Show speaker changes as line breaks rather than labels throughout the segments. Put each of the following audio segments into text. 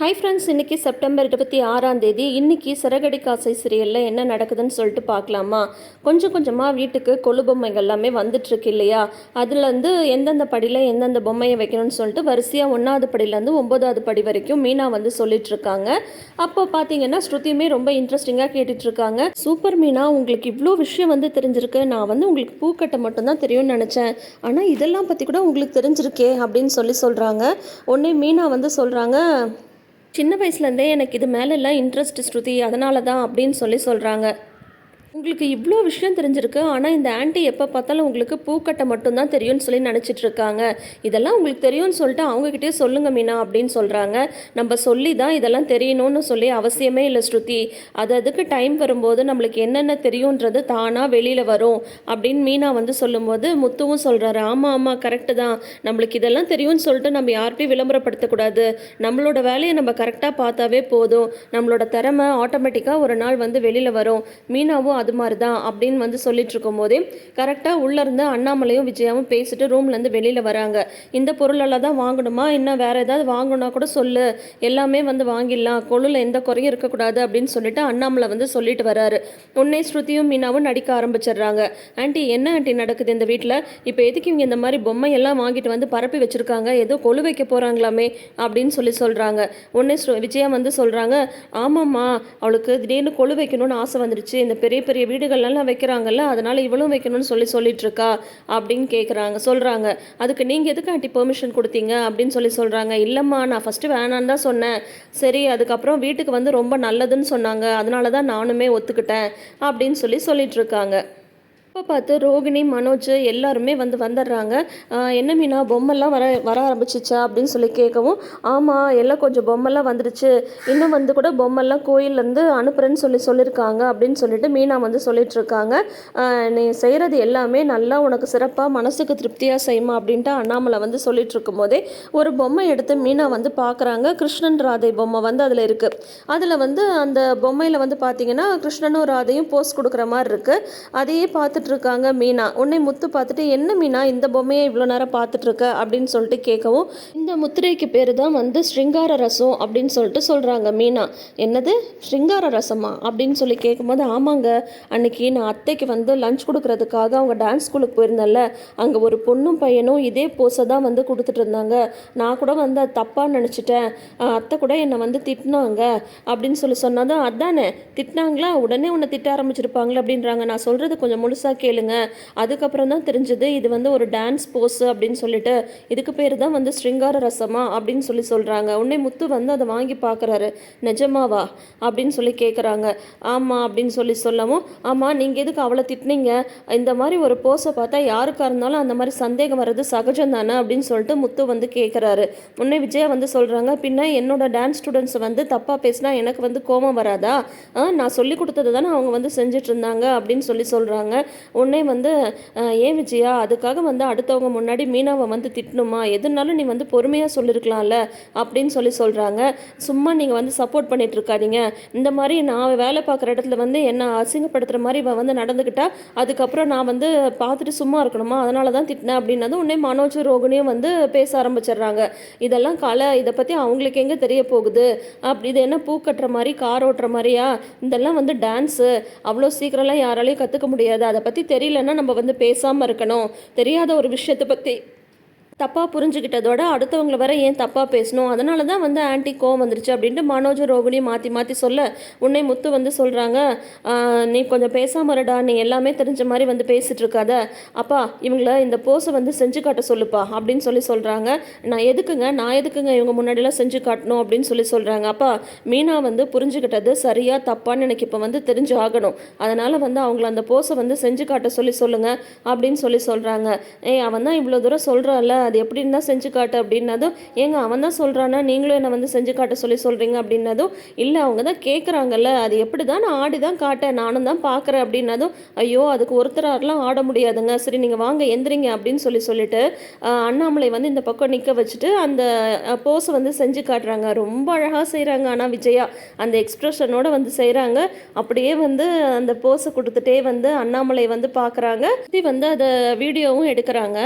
Hi friends இன்றைக்கி September இருபத்தி ஆறாம் தேதி. இன்றைக்கி சிறகடி காசை சீரியலில் என்ன நடக்குதுன்னு சொல்லிட்டு பார்க்கலாமா? கொஞ்சம் கொஞ்சமாக வீட்டுக்கு கொலு பொம்மைகள் எல்லாமே வந்துட்டுருக்கு இல்லையா? அதுலேருந்து எந்தெந்த படியில் எந்தெந்த பொம்மையை வைக்கணும்னு சொல்லிட்டு வரிசையாக ஒன்றாவது படியிலேருந்து ஒம்பதாவது படி வரைக்கும் மீனா வந்து சொல்லிட்டுருக்காங்க அப்போ பார்த்தீங்கன்னா ஸ்ருதியுமே ரொம்ப இன்ட்ரெஸ்டிங்காக கேட்டுட்ருக்காங்க சூப்பர் மீனா உங்களுக்கு இவ்வளோ விஷயம் வந்து தெரிஞ்சிருக்கு. நான் வந்து உங்களுக்கு பூக்கட்டை மட்டும்தான் தெரியும்னு நினச்சேன். ஆனால் இதெல்லாம் பற்றி கூட உங்களுக்கு தெரிஞ்சிருக்கே அப்படின்னு சொல்லி சொல்கிறாங்க உடனே மீனா வந்து சொல்கிறாங்க சின்ன வயசுலேருந்தே எனக்கு இது மேலெல்லாம் இன்ட்ரெஸ்ட் ஸ்ருதி அதனால தான் அப்படின்னு சொல்லி சொல்கிறாங்க உங்களுக்கு இவ்வளோ விஷயம் தெரிஞ்சிருக்கு ஆனால் இந்த ஆன்ட்டி எப்போ பார்த்தாலும் உங்களுக்கு பூக்கட்டை மட்டும்தான் தெரியும்னு சொல்லி நினச்சிட்டு இருக்காங்க. இதெல்லாம் உங்களுக்கு தெரியும்னு சொல்லிட்டு அவங்கக்கிட்டே சொல்லுங்க மீனா அப்படின்னு சொல்கிறாங்க நம்ம சொல்லி தான் இதெல்லாம் தெரியணும்னு சொல்லி அவசியமே இல்லை ஸ்ருதி. அது அதுக்கு டைம் வரும்போது நம்மளுக்கு என்னென்ன தெரியுன்றது தானாக வெளியில் வரும் அப்படின்னு மீனா வந்து சொல்லும்போது முத்துவும் சொல்கிறாரு ஆமாம் ஆமாம் கரெக்டு தான். நம்மளுக்கு இதெல்லாம் தெரியும்னு சொல்லிட்டு நம்ம யார்கிட்டையும் விளம்பரப்படுத்தக்கூடாது. நம்மளோட வேலையை நம்ம கரெக்டாக பார்த்தாவே போதும். நம்மளோட திறமை ஆட்டோமேட்டிக்காக ஒரு நாள் வந்து வெளியில் வரும். மீனாவும் அது மாதிரி தான் அப்படின்னு வந்து சொல்லிட்டு இருக்கும்போதே கரெக்டாக உள்ளேருந்து அண்ணாமலையும் விஜயாவும் பேசிட்டு ரூம்லேருந்து வெளியில் வராங்க. இந்த பொருளெல்லாம் தான் வாங்கணுமா? இன்னும் வேறு ஏதாவது வாங்கணும்னா கூட சொல்லு. எல்லாமே வந்து வாங்கிடலாம். கொழுல எந்த குறையும் இருக்கக்கூடாது அப்படின்னு சொல்லிட்டு அண்ணாமலை வந்து சொல்லிட்டு வராரு. உன்னை ஸ்ருதியும் மீனாவும் நடிக்க ஆரம்பிச்சிடுறாங்க. ஆண்டி என்ன ஆண்டி நடக்குது இந்த வீட்டில் இப்போ எதுக்கு இவங்க இந்த மாதிரி பொம்மை எல்லாம் வாங்கிட்டு வந்து பரப்பி வச்சிருக்காங்க? ஏதோ கொழு வைக்க போகிறாங்களாமே அப்படின்னு சொல்லி சொல்கிறாங்க உடனே ஸ்ரு- விஜயா வந்து சொல்கிறாங்க ஆமாம்மா அவளுக்கு திடீர்னு கொழு வைக்கணும்னு ஆசை வந்துருச்சு. இந்த பெரிய பெரிய வீடுகள்லாம் வைக்கிறாங்கல்ல அதனால் இவளும் வைக்கணும்னு சொல்லி சொல்லிட்டுருக்கா அப்படின்னு கேட்குறாங்க சொல்கிறாங்க அதுக்கு நீங்கள் எதுக்கு ஆண்டி பெர்மிஷன் கொடுத்தீங்க அப்படின்னு சொல்லி சொல்கிறாங்க இல்லைம்மா நான் ஃபஸ்ட்டு வேணான்னு தான் சொன்னேன். சரி அதுக்கப்புறம் வீட்டுக்கு வந்து ரொம்ப நல்லதுன்னு சொன்னாங்க. அதனால தான் நானுமே ஒத்துக்கிட்டேன் அப்படின்னு சொல்லி சொல்லிட்டுருக்காங்க இருக்காங்க இப்போ பார்த்து ரோகிணி மனோஜ் எல்லாருமே வந்து வந்துடுறாங்க. என்ன மீனா பொம்மெல்லாம் வர வர ஆரம்பிச்சிச்சா அப்படின்னு சொல்லி கேட்கவும் ஆமாம் எல்லாம் கொஞ்சம் பொம்மைலாம் வந்துடுச்சு. இன்னும் வந்து கூட பொம்மெல்லாம் கோயிலேருந்து அனுப்புகிறேன்னு சொல்லி சொல்லியிருக்காங்க அப்படின்னு சொல்லிட்டு மீனா வந்து சொல்லிகிட்ருக்காங்க நீ செய்கிறது எல்லாமே நல்லா உனக்கு சிறப்பாக மனசுக்கு திருப்தியாக செய்யுமா அப்படின்ட்டு அண்ணாமலை வந்து சொல்லிட்டு இருக்கும்போதே ஒரு பொம்மை எடுத்து மீனா வந்து பார்க்குறாங்க. கிருஷ்ணன் ராதை பொம்மை வந்து அதில் இருக்குது அதில் வந்து அந்த பொம்மையில் வந்து பார்த்தீங்கன்னா கிருஷ்ணனும் ராதையும் போஸ் கொடுக்குற மாதிரி இருக்குது அதையே பார்த்து இருக்காங்க மீனா. உன்னை முத்து பார்த்துட்டு என்ன மீனா இந்த பொம்மையை இவ்வளோ நேரம் பார்த்துட்டு இருக்க அப்படின்னு சொல்லிட்டு கேட்கவும் இந்த முத்திரைக்கு பேர் தான் வந்து ஸ்ருங்கார ரசம் அப்படின்னு சொல்லிட்டு சொல்கிறாங்க மீனா. என்னது? ஸ்ருங்கார ரசமா? அப்படின்னு சொல்லி கேட்கும்போது ஆமாங்க. அன்னைக்கு நான் அத்தைக்கு வந்து லஞ்ச் கொடுக்கறதுக்காக அவங்க டான்ஸ் ஸ்கூலுக்கு போயிருந்தேன்ல. அங்கே ஒரு பொண்ணும் பையனும் இதே போஸை தான் வந்து கொடுத்துட்டு இருந்தாங்க நான் கூட வந்து அது தப்பாக நினச்சிட்டேன். அத்தை கூட என்னை வந்து திட்டினாங்க அப்படின்னு சொல்லி சொன்னதும் அதானே. திட்டினாங்களா? உடனே உன்னை திட்ட ஆரம்பிச்சிருப்பாங்களே அப்படின்றாங்க. நான் சொல்கிறது கொஞ்சம் முழுசாக கேளுங்க. அதுக்கப்புறம் தான் தெரிஞ்சது இது வந்து ஒரு டான்ஸ் போஸ் அப்படின்னு சொல்லிட்டு இதுக்கு பேர் தான் வந்து ஸ்ருங்கார ரசமா அப்படின்னு சொல்லி சொல்கிறாங்க உடனே முத்து வந்து அதை வாங்கி பார்க்குறாரு. நிஜமாவா? அப்படின்னு சொல்லி கேட்குறாங்க ஆமாம் அப்படின்னு சொல்லி சொல்லவும் ஆமாம் நீங்கள் எதுக்கு அவளை திட்டினீங்க? இந்த மாதிரி ஒரு போஸை பார்த்தா யாருக்காக இருந்தாலும் அந்த மாதிரி சந்தேகம் வர்றது சகஜம் தானே அப்படின்னு சொல்லிட்டு முத்து வந்து கேட்குறாரு உடனே விஜயா வந்து சொல்கிறாங்க பின்ன என்னோட டான்ஸ் ஸ்டூடெண்ட்ஸ் வந்து தப்பாக பேசினா எனக்கு வந்து கோபம் வராதா? ஆ, நான் சொல்லி கொடுத்தது தானே அவங்க வந்து செஞ்சுட்டு இருந்தாங்க அப்படின்னு சொல்லி சொல்கிறாங்க உடனே வந்து ஏன் விஜயா? அதுக்காக வந்து அடுத்தவங்க முன்னாடி மீனாவை வந்து திட்டணுமா? எதுனாலும் நீ வந்து பொறுமையாக சொல்லியிருக்கலாம்ல அப்படின்னு சொல்லி சொல்கிறாங்க சும்மா நீங்கள் வந்து சப்போர்ட் பண்ணிட்டு இருக்காதீங்க. இந்த மாதிரி நான் வேலை பார்க்குற இடத்துல வந்து என்ன அசிங்கப்படுத்துகிற மாதிரி இவன் வந்து நடந்துக்கிட்டா அதுக்கப்புறம் நான் வந்து பார்த்துட்டு சும்மா இருக்கணுமா? அதனால தான் திட்டினேன் அப்படின்னதும் உடனே மனோஜ் ரோகிணியும் வந்து பேச ஆரம்பிச்சிடுறாங்க. இதெல்லாம் கலை இதை பற்றி அவங்களுக்கு எங்கே தெரிய போகுது? அப்படி இது என்ன பூ கட்டுற மாதிரி கார் ஓட்டுற மாதிரியா? இதெல்லாம் வந்து டான்ஸு அவ்வளோ சீக்கிரம்லாம் யாராலையும் கற்றுக்க முடியாது. அதை பற்றி தெரியலன்னா நம்ம வந்து பேசாமல் இருக்கணும். தெரியாத ஒரு விஷயத்தை பற்றி தப்பாக புரிஞ்சுக்கிட்டதோட அடுத்தவங்கள வர ஏன் தப்பாக பேசணும்? அதனால தான் வந்து ஆன்ட்டி கோவம் வந்துருச்சு அப்படின்ட்டு மனோஜ் ரோகுலையும் மாற்றி மாற்றி சொல்ல உன்னை முத்து வந்து சொல்கிறாங்க நீ கொஞ்சம் பேசாமல் இருடா. நீ எல்லாமே தெரிஞ்ச மாதிரி வந்து பேசிகிட்டு இருக்காத. அப்பா இவங்கள இந்த போஸை வந்து செஞ்சு காட்ட சொல்லுப்பா அப்படின்னு சொல்லி சொல்கிறாங்க நான் எதுக்குங்க? நான் எதுக்குங்க இவங்க முன்னாடிலாம் செஞ்சு காட்டணும் அப்படின்னு சொல்லி சொல்கிறாங்க அப்பா மீனா வந்து புரிஞ்சுக்கிட்டது சரியாக தப்பான்னு எனக்கு இப்போ வந்து தெரிஞ்சு ஆகணும். அதனால் வந்து அவங்கள அந்த போஸை வந்து செஞ்சு காட்ட சொல்லி சொல்லுங்கள் அப்படின்னு சொல்லி சொல்கிறாங்க ஏய் அவன் தான் இவ்வளோ தூரம் சொல்கிறான்ல அது எப்படின்னு தான் செஞ்சு காட்டு அப்படின்னதும் ஏங்க அவன் தான் சொல்கிறானா நீங்களும் என்னை வந்து செஞ்சு காட்ட சொல்லி சொல்கிறீங்க அப்படின்னதும் இல்லை அவங்க தான் கேட்குறாங்கல்ல அது எப்படி தான் நான் ஆடி தான் காட்டேன் நானும் தான் பார்க்குறேன் அப்படின்னதும் ஐயோ அதுக்கு ஒருத்தராரெலாம் ஆட முடியாதுங்க. சரி நீங்கள் வாங்க எந்திரிங்க அப்படின்னு சொல்லி சொல்லிட்டு அண்ணாமலை வந்து இந்த பக்கம் நிற்க வச்சுட்டு அந்த போஸை வந்து செஞ்சு காட்டுறாங்க. ரொம்ப அழகாக செய்கிறாங்க ஆனால் விஜயா. அந்த எக்ஸ்ப்ரெஷனோட வந்து செய்கிறாங்க அப்படியே வந்து அந்த போஸை கொடுத்துட்டே வந்து அண்ணாமலை வந்து பார்க்குறாங்க வந்து அதை வீடியோவும் எடுக்கிறாங்க.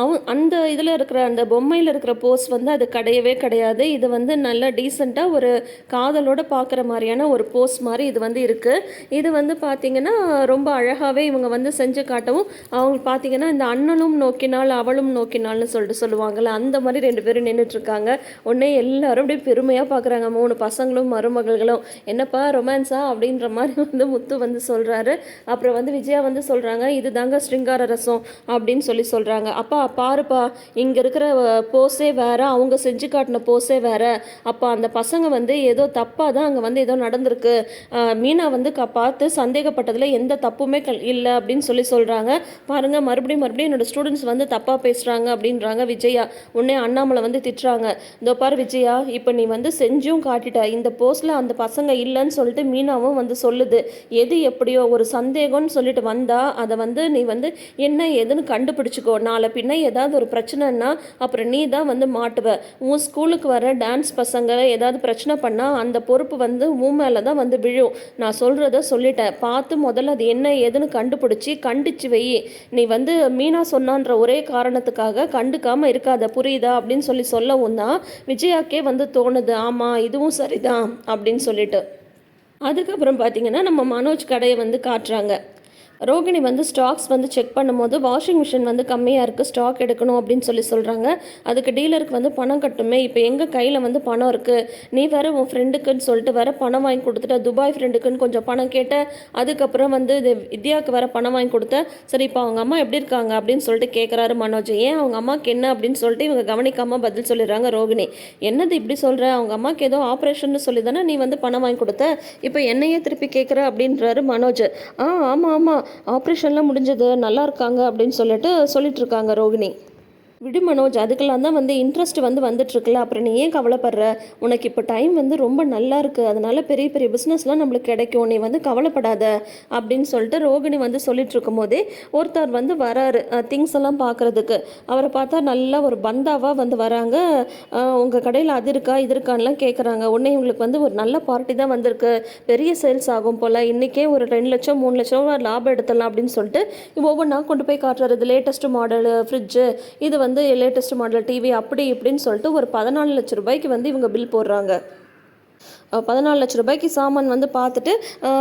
அவன் அந்த இதில் இருக்கிற அந்த பொம்மையில் இருக்கிற போஸ் வந்து அது கிடையவே கிடையாது. இது வந்து நல்ல டீசெண்டாக ஒரு காதலோட பார்க்குற மாதிரியான ஒரு போஸ் மாதிரி இது வந்து இருக்குது இது வந்து பார்த்திங்கன்னா ரொம்ப அழகாகவே இவங்க வந்து செஞ்சு காட்டவும் அவங்க பார்த்தீங்கன்னா இந்த அண்ணனும் நோக்கினால் அவளும் நோக்கினால்னு சொல்லிட்டு சொல்லுவாங்கள்ல அந்த மாதிரி ரெண்டு பேரும் நின்றுட்டுருக்காங்க உடனே எல்லாரும் அப்படியே பெருமையாக பார்க்குறாங்க மூணு பசங்களும் மருமகள்களும் என்னப்பா ரொமான்ஸா? அப்படின்ற மாதிரி வந்து முத்து வந்து சொல்கிறாரு அப்புறம் வந்து விஜயா வந்து சொல்கிறாங்க இது தாங்க ஸ்ருங்கார ரசம் அப்படின்னு சொல்லி சொல்கிறாங்க அப்பா பாருப்பா இங்கே இருக்கிற போஸே வேறு அவங்க செஞ்சு காட்டின போஸே வேறு. அப்போ அந்த பசங்க வந்து ஏதோ தப்பாக தான் அங்கே வந்து ஏதோ நடந்திருக்கு. மீனா வந்து க பார்த்து சந்தேகப்பட்டதில் எந்த தப்புமே கல் இல்லை அப்படின்னு சொல்லி சொல்கிறாங்க பாருங்க மறுபடியும் மறுபடியும் என்னோடய ஸ்டூடெண்ட்ஸ் வந்து தப்பாக பேசுகிறாங்க அப்படின்றாங்க விஜயா. உடனே அண்ணாமலை வந்து திட்டுறாங்க. இதோ பாரு விஜயா இப்போ நீ வந்து செஞ்சும் காட்டிட்ட. இந்த போஸ்டில் அந்த பசங்க இல்லைன்னு சொல்லிட்டு மீனாவும் வந்து சொல்லுது. எது எப்படியோ ஒரு சந்தேகம்னு சொல்லிட்டு வந்தால் அதை வந்து நீ வந்து என்ன ஏதுன்னு கண்டுபிடிச்சிக்கோ. நாளை பின்ன ஏதாவது ஒரு பிரச்சனை பிரச்சனைன்னா அப்புறம் நீ தான் வந்து மாட்டுவ. உன் ஸ்கூலுக்கு வர டான்ஸ் பசங்க ஏதாவது பிரச்சனை பண்ணால் அந்த பொறுப்பு வந்து உன் மேலே தான் வந்து விழும். நான் சொல்கிறத சொல்லிட்டேன். பார்த்து முதல்ல அது என்ன ஏதுன்னு கண்டுபிடிச்சி கண்டிச்சு வை. நீ வந்து மீனா சொன்னான்ற ஒரே காரணத்துக்காக கண்டுக்காமல் இருக்காத புரியுதா? அப்படின்னு சொல்லி சொல்லவும் தான் விஜயாக்கே வந்து தோணுது. ஆமாம் இதுவும் சரிதான் அப்படின்னு சொல்லிட்டு. அதுக்கப்புறம் பார்த்தீங்கன்னா நம்ம மனோஜ் கடையை வந்து காட்டுறாங்க. ரோகிணி வந்து ஸ்டாக்ஸ் வந்து செக் பண்ணும்போது வாஷிங் மிஷின் வந்து கம்மியாக இருக்குது ஸ்டாக் எடுக்கணும் அப்படின்னு சொல்லி சொல்கிறாங்க அதுக்கு டீலருக்கு வந்து பணம் கட்டுமே இப்போ எங்கள் கையில் வந்து பணம் இருக்குது நீ வேற உன் ஃப்ரெண்டுக்குன்னு சொல்லிட்டு வேறு பணம் வாங்கி கொடுத்துட்ட துபாய் ஃப்ரெண்டுக்குன்னு கொஞ்சம் பணம் கேட்ட அதுக்கப்புறம் வந்து இது வித்யாவுக்கு வேறு பணம் வாங்கி கொடுத்த சரி இப்போ அவங்க அம்மா எப்படி இருக்காங்க அப்படின்னு சொல்லிட்டு கேட்குறாரு மனோஜ். ஏன் அவங்க அம்மாவுக்கு என்ன அப்படின்னு சொல்லிட்டு இவங்க கவனிக்காமல் பதில் சொல்லிடுறாங்க ரோகிணி. என்னது இப்படி சொல்கிற அவங்க அம்மாவுக்கு ஏதோ ஆப்ரேஷன் சொல்லி தானே நீ வந்து பணம் வாங்கி கொடுத்த? இப்போ என்னையே திருப்பி கேட்குற அப்படின்றாரு மனோஜ். ஆ ஆமாம் ஆமாம் ஆப்ரேஷன்லாம் முடிஞ்சது நல்லா இருக்காங்க அப்படின்னு சொல்லிட்டு சொல்லிட்டு இருக்காங்க ரோகிணி. விடு மனோஜ் அதுக்கெல்லாம் தான் வந்து இன்ட்ரெஸ்ட் வந்து வந்துட்டுருக்குல்ல. அப்புறம் நீ ஏன் கவலைப்படுற? உனக்கு இப்போ டைம் வந்து ரொம்ப நல்லா இருக்குது அதனால் பெரிய பெரிய பிஸ்னஸ்லாம் நம்மளுக்கு கிடைக்கும். நீ வந்து கவலைப்படாத அப்படின்னு சொல்லிட்டு ரோகிணி வந்து சொல்லிட்டு இருக்கும் போதே ஒருத்தர் வந்து வராரு. திங்ஸ் எல்லாம் பார்க்குறதுக்கு அவரை பார்த்தா நல்லா ஒரு பந்தாவாக வந்து வராங்க. உங்கள் கடையில் அது இருக்கா இது இருக்கான்லாம் கேட்குறாங்க உடனே இவங்களுக்கு வந்து ஒரு நல்ல பார்ட்டி தான் வந்திருக்கு. பெரிய சேல்ஸ் ஆகும் போல். இன்றைக்கே ஒரு ரெண்டு லட்சம் மூணு லட்சம் லாபம் எடுத்துடலாம் அப்படின்னு சொல்லிட்டு ஒவ்வொன்றா கொண்டு போய் காட்டுறது லேட்டஸ்ட் மாடல் ஃப்ரிட்ஜு இது வந்து லேட்டஸ்ட் மாடல் டிவி அப்படி இப்படின்னு சொல்லிட்டு ஒரு பதினாலு லட்ச ரூபாய்க்கு வந்து இவங்க பில் போடுறாங்க. பதினாலு லட்ச ரூபாய்க்கு சாமான் வந்து பார்த்துட்டு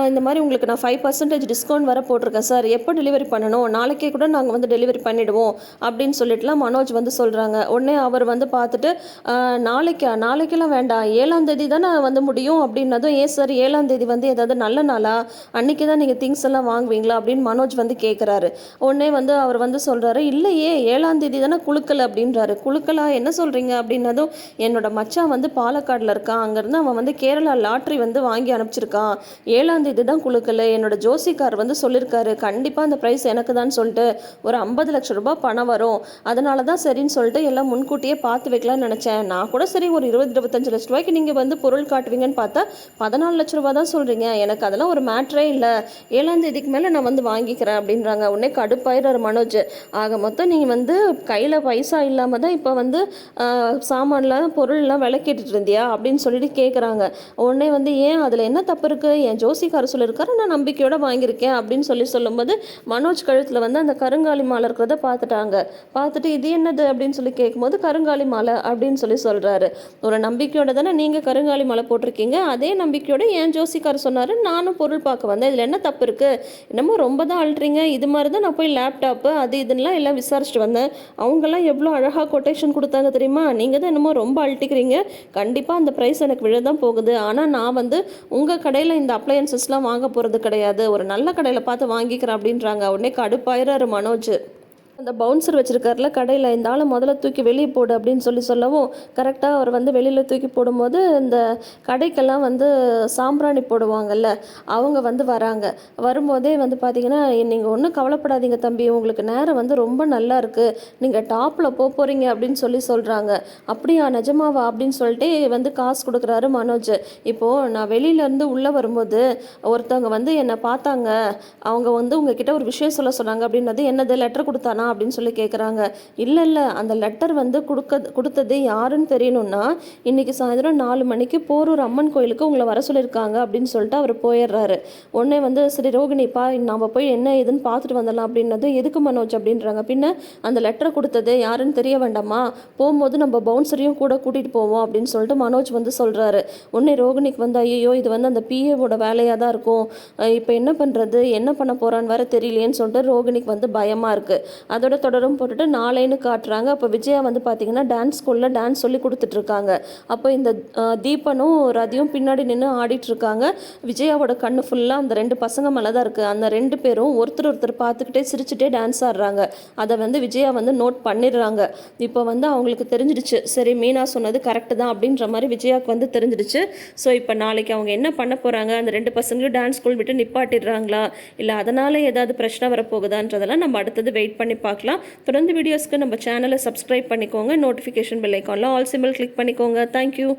இந்த மாதிரி உங்களுக்கு நான் ஃபைவ் பர்சன்டேஜ் டிஸ்கவுண்ட் வர போட்டிருக்கேன் சார். எப்போ டெலிவரி பண்ணணும்? நாளைக்கே கூட நாங்கள் வந்து டெலிவரி பண்ணிவிடுவோம் அப்படின்னு சொல்லிட்டுலாம் மனோஜ் வந்து சொல்கிறாங்க உடனே அவர் வந்து பார்த்துட்டு நாளைக்கா? நாளைக்கெல்லாம் வேண்டாம். ஏழாம் தேதி தானே வந்து முடியும் அப்படின்னதும் ஏன் சார் ஏழாம் தேதி வந்து ஏதாவது நல்ல நாளா? அன்றைக்கி தான் நீங்கள் திங்ஸ் எல்லாம் வாங்குவீங்களா? அப்படின்னு மனோஜ் வந்து கேட்குறாரு உடனே வந்து அவர் வந்து சொல்கிறாரு இல்லையே ஏழாம் தேதி தானே குழுக்கல் அப்படின்றாரு. குழுக்கலா என்ன சொல்கிறீங்க அப்படின்னதும் என்னோட மச்சான் வந்து பாலக்காடில் இருக்கான். அங்கேருந்து அவன் வந்து கேரளா லாட்ரி வந்து வாங்கி அனுப்பிச்சிருக்கான். ஏழாம் தேதி தான் குழுக்கல் என்னோட ஜோசிக்கார் வந்து சொல்லியிருக்காரு கண்டிப்பாக அந்த ப்ரைஸ் எனக்கு தான் சொல்லிட்டு ஒரு ஐம்பது லட்ச ரூபாய் பணம் வரும். அதனால தான் சரின்னு சொல்லிட்டு எல்லாம் முன்கூட்டியே பார்த்து வைக்கலாம்னு நினச்சேன். நான் கூட சரி ஒரு இருபது இருபத்தஞ்சு லட்ச ரூபாய்க்கு நீங்கள் வந்து பொருள் காட்டுவீங்கன்னு பார்த்தா பதினாலு லட்ச ரூபா தான் சொல்கிறீங்க எனக்கு அதெல்லாம் ஒரு மேட்ரே இல்லை. ஏழாம் தேதிக்கு மேலே நான் வந்து வாங்கிக்கிறேன் அப்படின்றாங்க. உடனே கடுப்பாயிடுறாரு மனோஜ். ஆக மொத்தம் நீங்கள் வந்து கையில் பைசா இல்லாமல் தான் இப்போ வந்து சாமான்லாம் பொருள்லாம் விலை இருந்தியா அப்படின்னு சொல்லிட்டு கேட்குறாங்க உடனே வந்து ஏன் அதில் என்ன தப்பு இருக்குது என் ஜோசிக்காரர் சொல்லியிருக்காரு நான் நம்பிக்கையோட வாங்கியிருக்கேன் அப்படின்னு சொல்லி சொல்லும்போது மனோஜ் கழுத்தில் வந்து அந்த கருங்காலி மாலை இருக்கிறத பார்த்துட்டாங்க. பார்த்துட்டு இது என்னது? அப்படின்னு சொல்லி கேட்கும்போது கருங்காலி மாலை அப்படின்னு சொல்லி சொல்கிறாரு ஒரு நம்பிக்கையோட தானே நீங்கள் கருங்காலி மாலை போட்டிருக்கீங்க. அதே நம்பிக்கையோட என் ஜோசிக்கார் சொன்னார் நானும் பொருள் பார்க்க வந்தேன். இதில் என்ன தப்பு இருக்குது என்னமோ ரொம்ப தான் அழுறீங்க இது மாதிரி தான் நான் போய் லேப்டாப்பு அது இதுன்னெலாம் எல்லாம் விசாரிச்சுட்டு வந்தேன். அவங்கெல்லாம் எவ்வளோ அழகாக கொட்டேஷன் கொடுத்தாங்க தெரியுமா? நீங்கள் தான் என்னமோ ரொம்ப அழட்டிக்கிறீங்க கண்டிப்பாக அந்த ப்ரைஸ் எனக்கு விழ தான் போகுது. ஆனால் நான் வந்து உங்கள் கடையில் இந்த அப்ளையன்சஸ்லாம் வாங்க போகிறது கிடையாது. ஒரு நல்ல கடையில் பார்த்து வாங்கிக்கிறேன் அப்படின்றாங்க. உடனே கடுப்பாயிராரு மனோஜ். அந்த பவுன்சர் வச்சிருக்காருல கடையில் இந்த ஆளை முதல்ல தூக்கி வெளியே போடு அப்படின்னு சொல்லி சொல்லவும் கரெக்டாக அவர் வந்து வெளியில் தூக்கி போடும்போது இந்த கடைக்கெல்லாம் வந்து சாம்பிராணி போடுவாங்கல்ல அவங்க வந்து வராங்க. வரும்போதே வந்து பார்த்தீங்கன்னா நீங்கள் ஒன்றும் கவலைப்படாதீங்க தம்பி உங்களுக்கு நேரம் வந்து ரொம்ப நல்லா இருக்குது நீங்கள் டாப்பில் போக போகிறீங்க அப்படின்னு சொல்லி சொல்கிறாங்க அப்படியா நிஜமாவா அப்படின்னு சொல்லிட்டு வந்து காசு கொடுக்குறாரு மனோஜ். இப்போது நான் வெளியிலேருந்து உள்ளே வரும்போது ஒருத்தவங்க வந்து என்னை பார்த்தாங்க. அவங்க வந்து உங்ககிட்ட ஒரு விஷயம் சொல்ல சொன்னாங்க அப்படின்னது என்னது? லெட்டர் கொடுத்தானா? அப்படின்னு சொல்லி கேட்குறாங்க இல்லை இல்லை அந்த லெட்டர் வந்து கொடுக்க கொடுத்தது யாருன்னு தெரியணும்னா இன்னைக்கு சாயந்தரம் நாலு மணிக்கு போரூர் அம்மன் கோயிலுக்கு உங்களை வர சொல்லியிருக்காங்க அப்படின்னு சொல்லிட்டு அவர் போயிடுறாரு. உடனே வந்து சரி ரோகிணிப்பா நாம் போய் என்ன ஏதுன்னு பார்த்துட்டு வந்துடலாம் அப்படின்னது எதுக்கு மனோஜ் அப்படின்றாங்க. பின்ன அந்த லெட்டர் கொடுத்தது யாருன்னு தெரிய வேண்டாமா? போகும்போது நம்ம பவுன்சரையும் கூட கூட்டிகிட்டு போவோம் அப்படின்னு சொல்லிட்டு மனோஜ் வந்து சொல்கிறாரு உடனே ரோகிணிக்கு வந்து ஐயோ இது வந்து அந்த பிஏவோட வேலையாக தான் இருக்கும். இப்போ என்ன பண்ணுறது என்ன பண்ண போகிறான்னு வேற தெரியலையேன்னு சொல்லிட்டு ரோகிணிக்கு வந்து பயமாக இருக்குது அதோட தொடரும் போட்டுட்டு நாளைன்னு காட்டுறாங்க. அப்போ விஜயா வந்து பார்த்தீங்கன்னா டான்ஸ் ஸ்கூலில் டான்ஸ் சொல்லி கொடுத்துட்ருக்காங்க. அப்போ இந்த தீபனும் ரதியும் பின்னாடி நின்று ஆடிட்டுருக்காங்க விஜயாவோட கண்ணு ஃபுல்லாக அந்த ரெண்டு பசங்க மேலே தான் இருக்குது அந்த ரெண்டு பேரும் ஒருத்தர் ஒருத்தர் பார்த்துக்கிட்டே சிரிச்சுட்டே டான்ஸ் ஆடுறாங்க. அதை வந்து விஜயா வந்து நோட் பண்ணிடுறாங்க. இப்போ வந்து அவங்களுக்கு தெரிஞ்சிடுச்சு. சரி மீனா சொன்னது கரெக்டு தான் அப்படின்ற மாதிரி விஜயாவுக்கு வந்து தெரிஞ்சிடுச்சு. ஸோ இப்போ நாளைக்கு அவங்க என்ன பண்ண போகிறாங்க அந்த ரெண்டு பசங்களும் டான்ஸ் ஸ்கூல் விட்டு நிப்பாட்டிடுறாங்களா? இல்லை அதனால் ஏதாவது பிரச்சனை வரப்போகுதான்றதெல்லாம் நம்ம அடுத்தது வெயிட் பண்ணி பார்க்கலாம். தொடர்ந்து வீடியோஸ்க்கு நம்ம சேனலை சப்ஸ்கிரைப் பண்ணிக்கோங்க. நோட்டிஃபிகேஷன் பெல் ஐக்கானில் ஆல் சிம்பிள் கிளிக் பண்ணிக்கோங்க. Thank you